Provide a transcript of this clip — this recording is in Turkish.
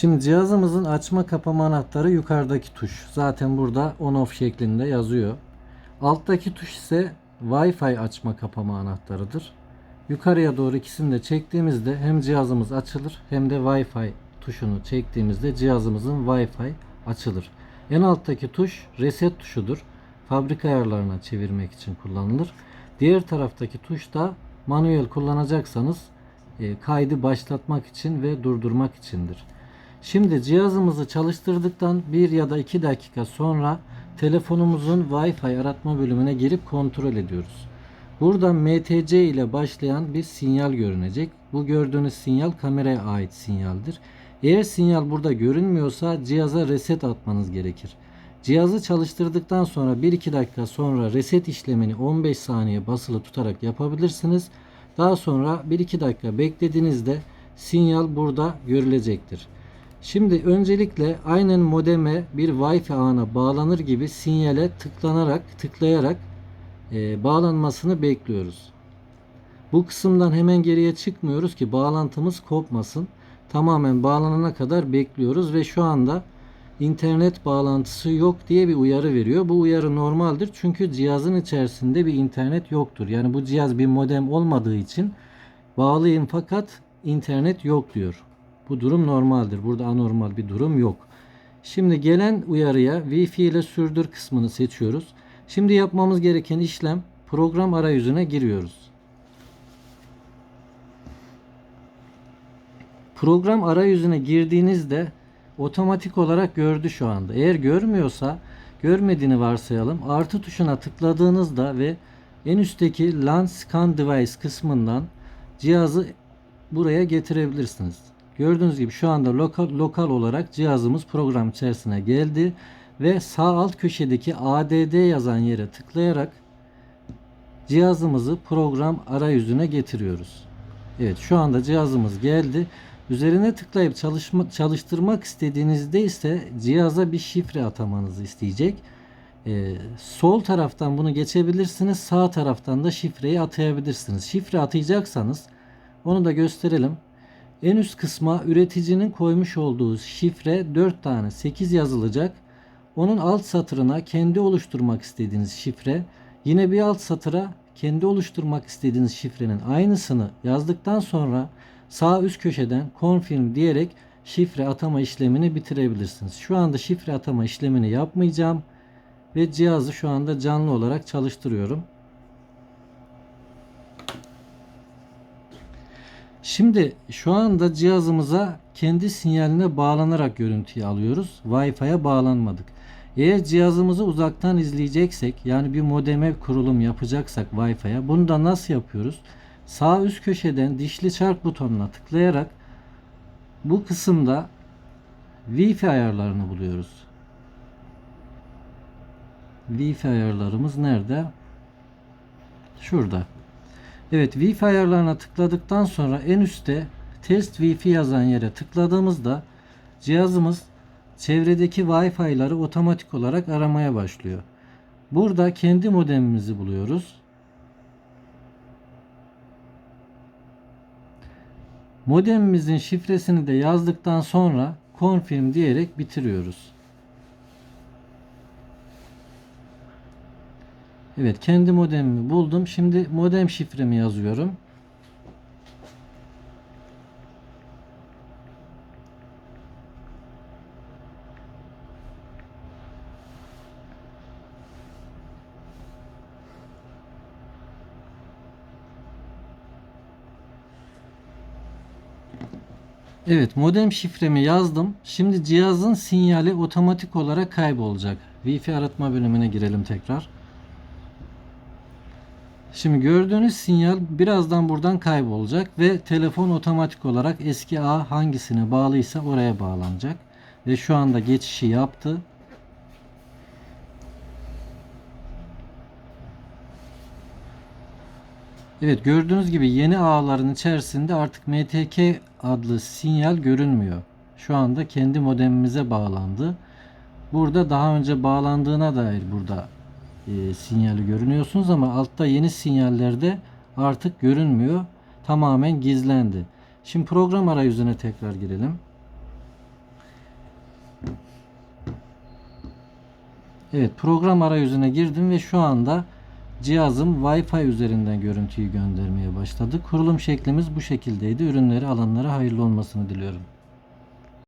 Şimdi cihazımızın açma kapama anahtarı yukarıdaki tuş. Zaten burada on off şeklinde yazıyor. Alttaki tuş ise Wi-Fi açma kapama anahtarıdır. Yukarıya doğru ikisini de çektiğimizde hem cihazımız açılır hem de Wi-Fi tuşunu çektiğimizde cihazımızın Wi-Fi açılır. En alttaki tuş reset tuşudur. Fabrika ayarlarına çevirmek için kullanılır. Diğer taraftaki tuş da manuel kullanacaksanız e, kaydı başlatmak için ve durdurmak içindir. Şimdi cihazımızı çalıştırdıktan 1 ya da 2 dakika sonra telefonumuzun Wi-Fi aratma bölümüne girip kontrol ediyoruz. Burada MTC ile başlayan bir sinyal görünecek. Bu gördüğünüz sinyal kameraya ait sinyaldir. Eğer sinyal burada görünmüyorsa cihaza reset atmanız gerekir. Cihazı çalıştırdıktan sonra 1-2 dakika sonra reset işlemini 15 saniye basılı tutarak yapabilirsiniz. Daha sonra 1-2 dakika beklediğinizde sinyal burada görülecektir. Şimdi öncelikle aynen modeme bir Wi-Fi ağına bağlanır gibi sinyale tıklanarak tıklayarak e, bağlanmasını bekliyoruz. Bu kısımdan hemen geriye çıkmıyoruz ki bağlantımız kopmasın. Tamamen bağlanana kadar bekliyoruz ve şu anda internet bağlantısı yok diye bir uyarı veriyor. Bu uyarı normaldir çünkü cihazın içerisinde bir internet yoktur. Yani bu cihaz bir modem olmadığı için bağlıyım fakat internet yok diyor. Bu durum normaldir. Burada anormal bir durum yok. Şimdi gelen uyarıya Wi-Fi ile sürdür kısmını seçiyoruz. Şimdi yapmamız gereken işlem program arayüzüne giriyoruz. Program arayüzüne girdiğinizde otomatik olarak gördü şu anda. Eğer görmüyorsa görmediğini varsayalım. Artı tuşuna tıkladığınızda ve en üstteki LAN Scan Device kısmından cihazı buraya getirebilirsiniz. Gördüğünüz gibi şu anda lokal, lokal olarak cihazımız program içerisine geldi ve sağ alt köşedeki ADD yazan yere tıklayarak cihazımızı program arayüzüne getiriyoruz. Evet şu anda cihazımız geldi. Üzerine tıklayıp çalışma, çalıştırmak istediğinizde ise cihaza bir şifre atamanızı isteyecek. Ee, sol taraftan bunu geçebilirsiniz. Sağ taraftan da şifreyi atayabilirsiniz. Şifre atayacaksanız onu da gösterelim. En üst kısma üreticinin koymuş olduğu şifre 4 tane 8 yazılacak. Onun alt satırına kendi oluşturmak istediğiniz şifre, yine bir alt satıra kendi oluşturmak istediğiniz şifrenin aynısını yazdıktan sonra sağ üst köşeden confirm diyerek şifre atama işlemini bitirebilirsiniz. Şu anda şifre atama işlemini yapmayacağım ve cihazı şu anda canlı olarak çalıştırıyorum. Şimdi şu anda cihazımıza kendi sinyaline bağlanarak görüntüyü alıyoruz. Wi-Fi'ye bağlanmadık. Eğer cihazımızı uzaktan izleyeceksek yani bir modeme kurulum yapacaksak Wi-Fi'ye bunu da nasıl yapıyoruz? Sağ üst köşeden dişli çark butonuna tıklayarak bu kısımda Wi-Fi ayarlarını buluyoruz. Wi-Fi ayarlarımız nerede? Şurada. Evet Wi-Fi ayarlarına tıkladıktan sonra en üstte test Wi-Fi yazan yere tıkladığımızda cihazımız çevredeki Wi-Fi'ları otomatik olarak aramaya başlıyor. Burada kendi modemimizi buluyoruz. Modemimizin şifresini de yazdıktan sonra confirm diyerek bitiriyoruz. Evet kendi modemimi buldum. Şimdi modem şifremi yazıyorum. Evet modem şifremi yazdım. Şimdi cihazın sinyali otomatik olarak kaybolacak. Wi-Fi aratma bölümüne girelim tekrar. Şimdi gördüğünüz sinyal birazdan buradan kaybolacak ve telefon otomatik olarak eski ağ hangisine bağlıysa oraya bağlanacak. Ve şu anda geçişi yaptı. Evet gördüğünüz gibi yeni ağların içerisinde artık MTK adlı sinyal görünmüyor. Şu anda kendi modemimize bağlandı. Burada daha önce bağlandığına dair burada e, sinyali görünüyorsunuz ama altta yeni sinyallerde artık görünmüyor. Tamamen gizlendi. Şimdi program arayüzüne tekrar girelim. Evet program arayüzüne girdim ve şu anda cihazım Wi-Fi üzerinden görüntüyü göndermeye başladı. Kurulum şeklimiz bu şekildeydi. Ürünleri alanlara hayırlı olmasını diliyorum.